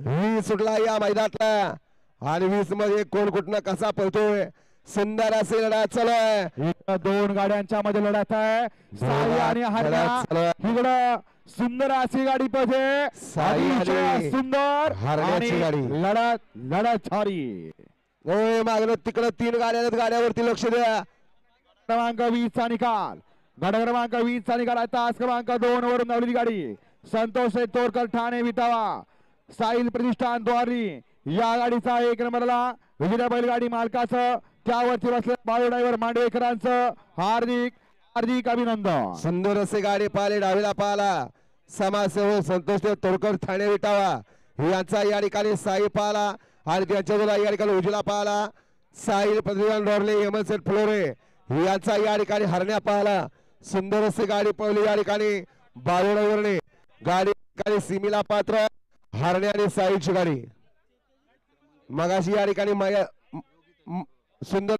वीस सुटला या मैदानातला. आणि वीसमध्ये कोण कुठनं कसा पळतोय? सुंदर असे लढा चालू आहे. दोन गाड्यांच्या मध्ये लढत आहे. साई आणि हरण्या. इकडं सुंदर अशी गाडी आणि सुंदर हरण्याची गाडी. लढत लढत छारी ओय मागणं तिकडं तीन गाड्या गाड्यावरती लक्ष द्या. क्रमांक वीस चा निकाल. गट क्रमांक वीस चा निकाल. आहे तास क्रमांक दोन वरून धावलेली गाडी. संतोष तोरकर ठाणे विटावा. साहिल प्रतिष्ठान द्वारी या गाडीचा एक नंबरला विजेता बैलगाडी मालकाचं त्यावरती बसले बाळू ड्रायव्हर मांडवेकरांचं हार्दिक हार्दिक अभिनंदन. सुंदर असे गाडी पाहिले डावीला पाहला. समाजसेवक संतोष तोडकर ठाणे विटावा. यांचा या ठिकाणी साई पाहला. आणि त्यांच्या या ठिकाणी उजला पाहला. साहिल प्रतिदान डोरले हेमंत फुलोरे. यांचा या ठिकाणी हरण्या पाहला. सुंदर असे गाडी पळली या ठिकाणी. बाळूडावरने गाडी या सिमीला पात्र. हरणे आणि साईची गाडी मगाशी या ठिकाणी माया- सुंदर